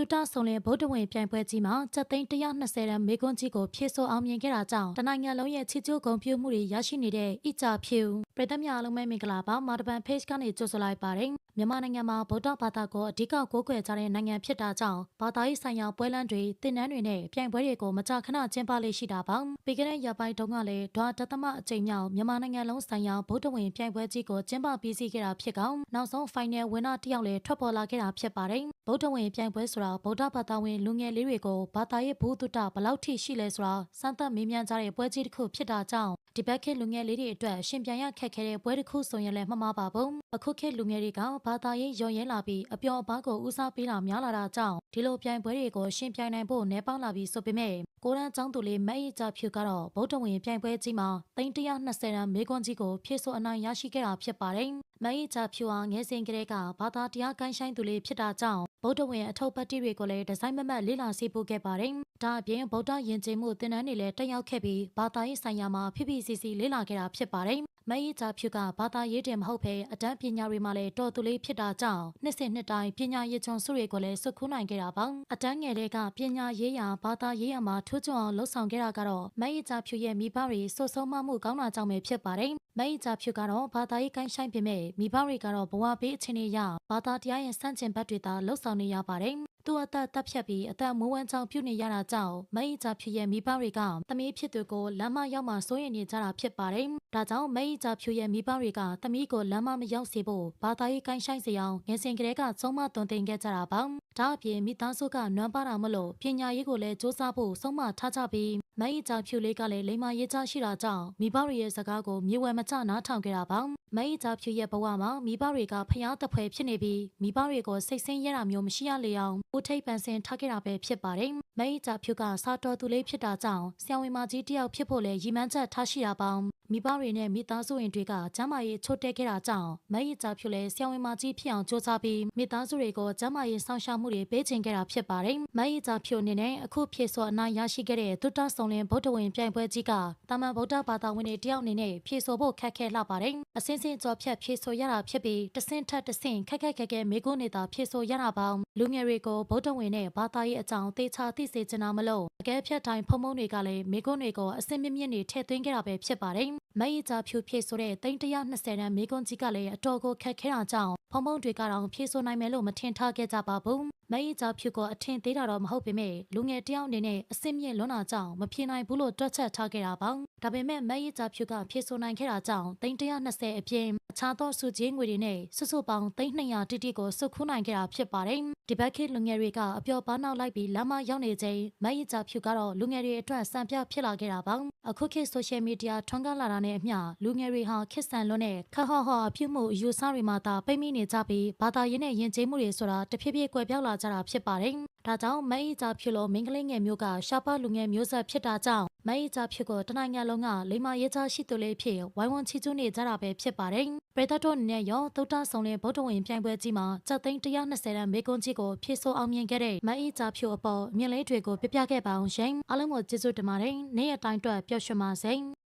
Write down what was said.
တူတဆုံလင်ဗုဒ္ဓဝင်ပြိုင်ပွဲကြီးမှာစက်သိန်း120တန်းမေကွန်းကြီးကိုဖြည့်ဆို့အောင်မြင်ခဲ့တာကြောင့်တနိုင်ငံလုံးရဲ့ချီကျိုးဂုဏ်ပြုမှုတွေရရှိနေတဲ့ဣကြဖြူ ပြည်သက်များအားလုံးပဲမင်္ဂလာပါမာတပန် page ကနေကြိုဆိုလိုက်ပါတယ်မြန်မာနိုင်ငံမှာဗုဒ္ဓဘာသာကိုအဓိကကိုးကွယ်ကြတဲ့နိုင်ငံဖြစ်တာကြောင့်ဘာသာရေးဆိုင်ရာပွဲလမ်းတွေတင်နန်းတွေနဲ့ပြိုင်ပွဲတွေကိုမကြာခဏကျင်းပလေးရှိတာပါပြီးခဲ့တဲ့ရက်ပိုင်းတုန်းကလည်းဒွါတသမအကြိမ်မြောက်မြန်မာနိုင်ငံလုံးဆိုင်ရာဗုဒ္ဓဝင်ပြိုင်ပွဲကြီးကိုကျင်းပပြီးစီးခဲ့တာဖြစ်ကောင်နောက်ဆုံး final winner တစ်ယောက်လည်းထွက်ပေါ်လာခဲ့တာဖြစ်ပါတယ်ဗုဒ္ဓဝင်ပြိုင်ပွဲဆိုတာဗုဒ္ဓဘာသာဝင်လူငယ်လေးတွေကိုဘာသာရေးဘူးတုတဘယ်လောက်ထိရှိလဲဆိုတာစမ်းသပ်မေးမြန်းကြတဲ့ပွဲကြီးတစ်ခုဖြစ်တာကြောင့်ဒီဘက်ခေတ်လူငယ်လေးတွေအတွက်ရှင်ပြန်ရခက်ခဲတဲ့ပွဲတစ်ခုဆိုရင်လည်းမမှားပါဘူးအခုခေတ်လူငယ်တွေကဘာသာရေးရော်ရဲလာပြီးအပျော်အပါးကိုဦးစားပေးလာများလာတာကြောင့်ဒီလိုပြိုင်ပွဲတွေကိုရှင်ပြိုင်နိုင်ဖို့နေပေါင်းလာပြီးဆိုပေမဲ့ကိုရန်ចောင်းသူလေးမက်ရီကြဖြူကတော့ဗုဒ္ဓဝင်ပြိုင်ပွဲကြီးမှာ320ရန်မေကွန်ကြီးကိုဖြည့်ဆို့အနိုင်ရရှိခဲ့တာဖြစ်ပါတယ်မက်ရီကြဖြူဟာငယ်စဉ်ကတည်းကဘာသာတရားကိုင်းဆိုင်သူလေးဖြစ်တာကြောင့်ဗုဒ္ဓဝင်အထုပ်ပတ်တိတွေကိုလည်းဒီဇိုင်းမမတ်လေ့လာစီပို့ခဲ့ပါတယ်ဒါအပြင်ဗုဒ္ဓယဉ်ကျေးမှုသင်တန်းတွေလည်းတက်ရောက်ခဲ့ပြီးဘာသာရေးဆိုင်ရာမှာဖိဖိစီစီလေ့လာခဲ့တာဖြစ်ပါတယ် မအေးကြဖြူကဘာသာရေးတင်မဟုတ်ဘဲအတန်းပညာတွေမှာလည်းတော်သူလေးဖြစ်တာကြောင့်နှစ်စဉ်နှစ်တိုင်းပညာရေးချွန်စုတွေကိုလည်းစုခူးနိုင်ခဲ့တာပါအတန်းငယ်လေးကပညာရေးရာဘာသာရေးရာမှာထိုးချွန်အောင်လှုပ်ဆောင်ခဲ့တာကတော့မအေးကြဖြူရဲ့မိဘတွေစိုးဆုံးမမှုကောင်းတာကြောင့်ပဲဖြစ်ပါတယ်မအေးကြဖြူကတော့ဘာသာရေးကိုင်းဆိုင်ပေမဲ့မိဘတွေကတော့ဘဝပေးအခြေအနေအရဘာသာတရားရဲ့စန့်ကျင်ဘက်တွေသာလှုပ်ဆောင်နေရပါတယ် သူအသက်တက်ဖြတ်ပြီးအသက်မိုးဝမ်းကြောင်ပြုနေရတာကြောင့်မအေးကြဖြူရဲ့မိဘတွေကသမီးဖြစ်သူကိုလမ်းမရောက်မှစိုးရိမ်နေကြတာဖြစ်ပါတယ်။ဒါကြောင့်မအေးကြဖြူရဲ့မိဘတွေကသမီးကိုလမ်းမမရောက်စေဖို့ဘာသာရေးကိုင်းဆိုင်စေအောင်ငယ်စဉ်ကတည်းကသုံးမသွန်သင်ခဲ့ကြတာပါ။ဒါအပြင်မိသားစုကနွမ်းပါတာမလို့ပညာရေးကိုလည်းစူးစမ်းဖို့ဆုံးမထားကြပြီးမအေးကြဖြူလေးကလည်းလိမ္မာရေးချရှိတာကြောင့်မိဘတွေရဲ့စကားကိုမြေဝဲမချနားထောင်ခဲ့တာပါ။မအေးကြဖြူရဲ့ဘဝမှာမိဘတွေကဖျားတဖွဲဖြစ်နေပြီးမိဘတွေကိုစိတ်ဆင်းရဲတာမျိုးမရှိရလေအောင်ဦးထိပ်ပန်ဆင်ထားခဲ့တာပဲဖြစ်ပါတယ်။မအေးကြဖြူကစားတော်သူလေးဖြစ်တာကြောင့်ဆရာဝန်မကြီးတယောက်ဖြစ်ဖို့လည်းရည်မှန်းချက်ထားရှိတာပေါင်းမိဘတွေနဲ့မိသားစုဝင်တွေကကျမ်းမာရေးချို့တဲ့ခဲ့တာကြောင့်မအေးကြဖြူလည်းဆရာဝန်မကြီးဖြစ်အောင်စူးစမ်းပြီးမိသားစုတွေကိုကျမ်းမာရေးဆောင်ရှားမှုတွေပေးချင်ခဲ့တာဖြစ်ပါတယ်။မအေးကြဖြူအနေနဲ့အခုဖြစ်ဆိုအနိုင်ရရှိခဲ့တဲ့သုတ္တဆုံလင်ဗုဒ္ဓဝင်ပြိုင်ပွဲကြီးကတာမန်ဗုဒ္ဓဘာသာဝင်တွေတယောက်အနေနဲ့ဖြည့်ဆို့ဖို့ခက်ခဲလာပါတယ်။အစင်းစင်းကြော်ဖြတ်ဖြည့်ဆို့ရတာဖြစ်ပြီးတဆင့်ထက်တဆင့်ခက်ခက်ခဲခဲမေကုန်းနေတာဖြည့်ဆို့ရတာပေါင်း လူငယ်တွေကိုဗုဒ္ဓဝင်နဲ့ဘာသာရေးအကြောင်းသေချာသိစေချင်တာမလို့အကဲဖြတ်တိုင်းဖုံဖုံတွေကလည်းမေကုန်းတွေကိုအစင်းမြင့်မြင့်နေထည့်သွင်းခဲ့တာပဲဖြစ်ပါတယ်။မအေးကြဖြူဖြည့်ဆိုတဲ့320တန်းမေကွန်ကြီးကလည်းအတော်ကိုခက်ခဲတာကြောင့်ဖုံဖုံတွေကတော့ဖြည့်ဆိုနိုင်မယ်လို့မထင်ထားခဲ့ကြပါဘူး။မအေးကြဖြူကအထင်သေးတာတော့မဟုတ်ပေမဲ့လူငယ်တယောက်အနေနဲ့အစင်းမြင့်လွန်းတာကြောင့်မဖြေနိုင်ဘူးလို့တွက်ချက်ထားခဲ့တာပါ။ဒါပေမဲ့မအေးကြဖြူကဖြည့်ဆိုနိုင်ခဲ့တာကြောင့်320အပြင်အခြားသောစုချင်းငွေတွေနဲ့စုစုပေါင်း300တိတိကိုစုခူးနိုင်ခဲ့တာဖြစ်ပါတယ်။ဒီဘက်ခေတ်လူငယ်တွေကအပျော်ပါနောက်လိုက်ပြီးလမ်းမရောက်နေချိန်မအေးကြဖြူကတော့လူငယ်တွေအတွက်စံပြဖြစ်လာခဲ့တာပါ။အခုခေတ်ဆိုရှယ်မီဒီယာထွန်းကားလာတာနဲ့အမျှလူငယ်တွေဟာခေတ်ဆန်လွန်းတဲ့ခဟဟအပြုမှုအယူဆတွေမှာသာပိတ်မိနေကြပြီးဘာသာရေးနဲ့ယဉ်ကျေးမှုတွေဆိုတာတဖြည်းဖြည်းကွယ်ပြောက်လာကြတာဖြစ်ပါတယ်။ ဒါကြောင့်မအေးကြဖြစ်လို့မိန်းကလေးငယ်မျိုးကရှားပါလူငယ်မျိုးဆက်ဖြစ်တာကြောင့်မအေးကြဖြစ်ကိုတနိုင်ငံလုံးကလိမ္မာရေးချရှိသူလေးဖြစ်ဝိုင်းဝန်းချီးကျူးနေကြတာပဲဖြစ်ပါတယ်။ပရိသတ်တို့အနေနဲ့ရောသုတ္တဆောင်တဲ့ဗုဒ္ဓဝင်ပြိုင်ပွဲကြီးမှာစက်သိန်း120တန်းမေကွန်ကြီးကိုဖြည့်ဆို့အောင်မြင်ခဲ့တဲ့မအေးကြဖြစ်အပေါ်အမြင်လေးတွေကိုပြပြခဲ့ပါအောင်ရှင်။အားလုံးကိုကျေးဇူးတင်ပါတယ်။နေ့ရက်တိုင်းအတွက်ပျော်ရွှင်ပါစေ။